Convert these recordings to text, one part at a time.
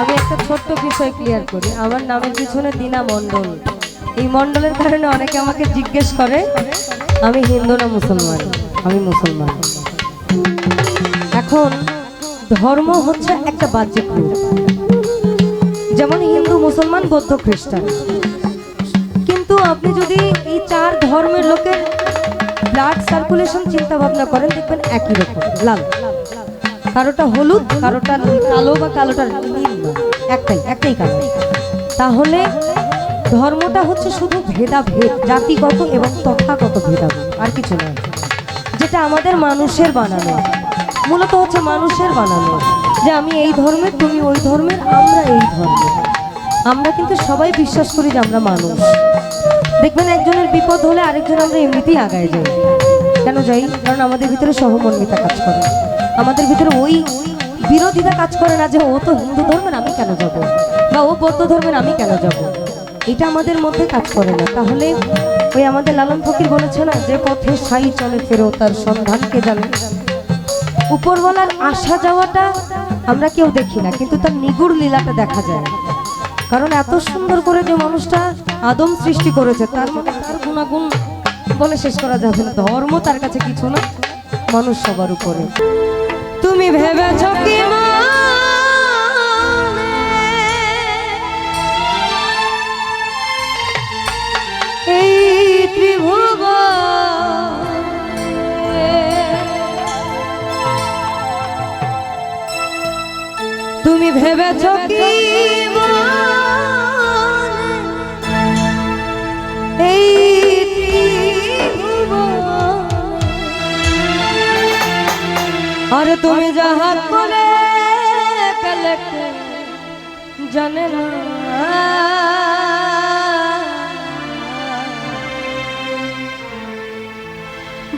আমি একটা ছোট্ট বিষয় ক্লিয়ার করি। আমার নামের পিছনে দিনা মণ্ডল। এই মণ্ডলের কারণে অনেকে আমাকে জিজ্ঞেস করে, আমি হিন্দু না মুসলমান? আমি মুসলমান। এখন, ধর্ম হচ্ছে একটা বাহ্যিক যেমন হিন্দু, মুসলমান, বৌদ্ধ, খ্রিস্টান। কিন্তু আপনি যদি এই চার ধর্মের লোকের ব্লাড সার্কুলেশন চিন্তা ভাবনা করেন, দেখবেন একই রকম, লাল। কারোটা হলুদ, কারোটা কালো বা কালোটা একটাই একটাই কালো তাহলে ধর্মটা হচ্ছে শুধু ভেদাভেদ, জাতিগত এবং তথাগত ভেদাভেদ, আর কিছু নয়। যেটা আমাদের মানুষের বানানো। মূলত হচ্ছে মানুষের বানানো। যে আমি এই ধর্মের তুমি ওই ধর্মের আমরা এই ধর্মের আমরা কিন্তু সবাই বিশ্বাস করি যে আমরা মানুষ। দেখবেন একজনের বিপদ হলে আরেকজন আমরা এমনিতেই আগায় যাই। কেন যাই? কারণ আমাদের ভিতরে সহমর্মিতা কাজ করে। আমাদের ভিতরে ওই বিরোধিতা কাজ করে না যে ও তো হিন্দু ধর্মের, আমি কেন যাব? বা ও বৌদ্ধ ধর্মের, আমি কেন যাব? এটা আমাদের মধ্যে কাজ করে না। তাহলে ওই আমাদের লালন ফকির বলেছে না, যে পথে সাই চলে ফেরো, তার সন্ধানকে জানে? উপরওয়ালার আসা যাওয়াটা আমরা কেউ দেখি না, কিন্তু তার নিগুড় লীলাটা দেখা যায়। কারণ এত সুন্দর করে যে মানুষটা আদম সৃষ্টি করেছে, তার মানে তার গুণাগুণ বলে শেষ করা যাবে না। ধর্ম তার কাছে কিছু না, মানুষ সবার উপরে। তুমি ভেবেছ কি? এই ত্রিভুব তুমি ভেবেছ কি আর তুমি যাহা করে জানে না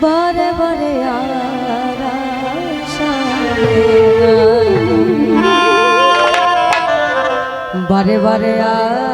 বারে বারে আর। বারে বারে আর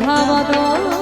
তুমি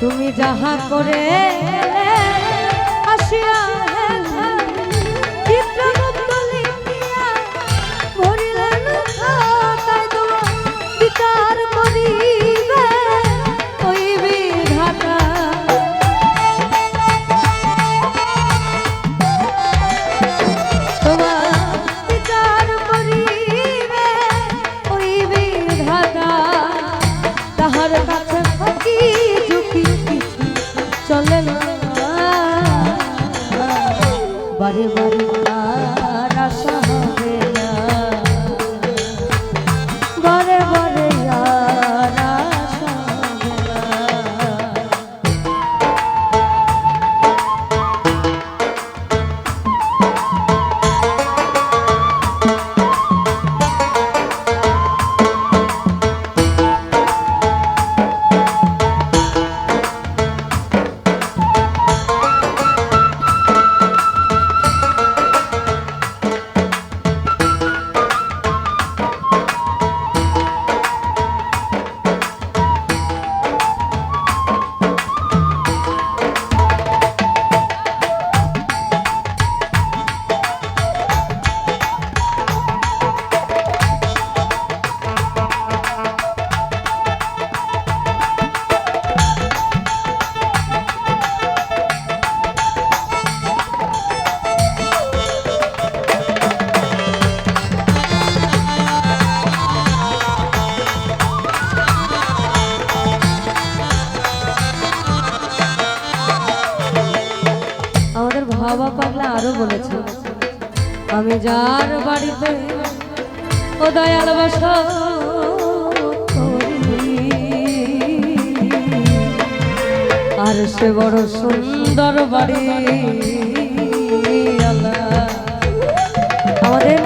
তুমি যাহা করে আসিয়া ভরিলেন তোমার বিচার করিবে বারে বারে যার বাড়িতে ও দয়াল বাস আর সে বড় সুন্দর বাড়ি। আমাদের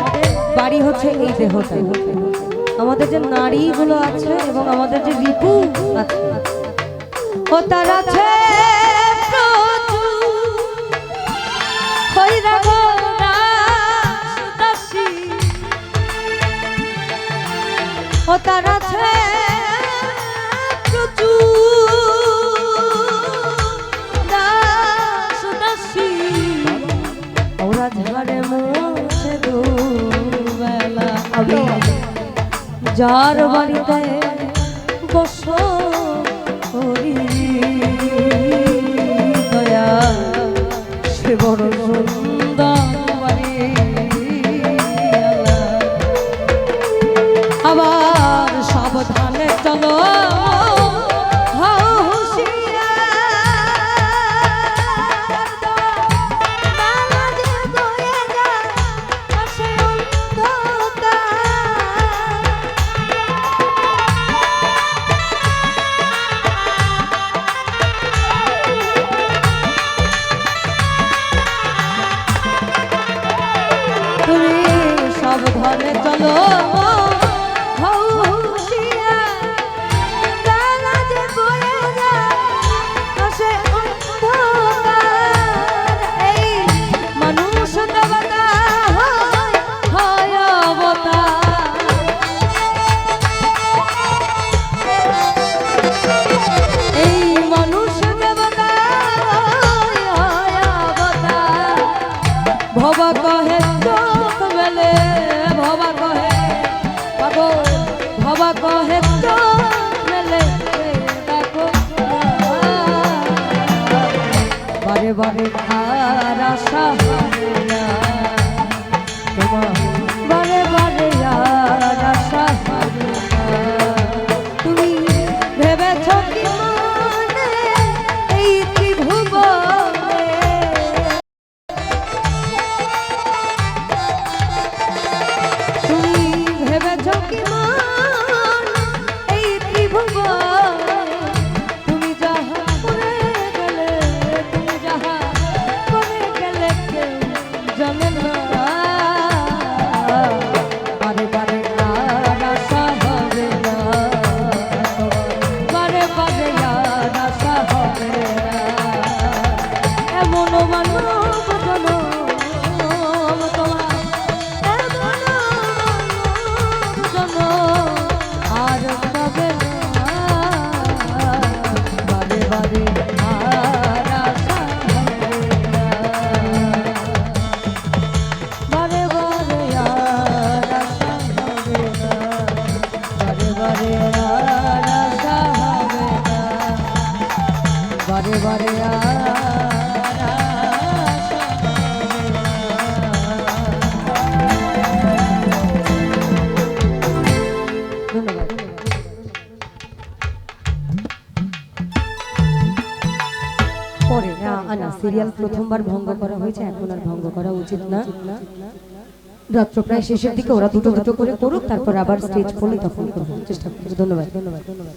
বাড়ি হচ্ছে এই দেহটা। আমাদের যে নারীগুলো আছে এবং আমাদের যে রিপু আছে। ও তার আছে তার আছে। ওরা ঝাড়ে মোছে দুবেলা আমি যার বাড়িতে বস বড় চোখ মেলে ভবা কহে পাগো ভবা কহে চোখ মেলে তাকো বারে বারে আর আশা তোমার সিরিয়াল প্রথমবার ভঙ্গ করা হয়েছে, এখন আর ভঙ্গ করা উচিত না। রাত্র প্রায় শেষের দিকে ওরা দুটো দুটো করে করুক, তারপর আবার স্টেজ করলে তখন চেষ্টা করব। ধন্যবাদ ধন্যবাদ ধন্যবাদ।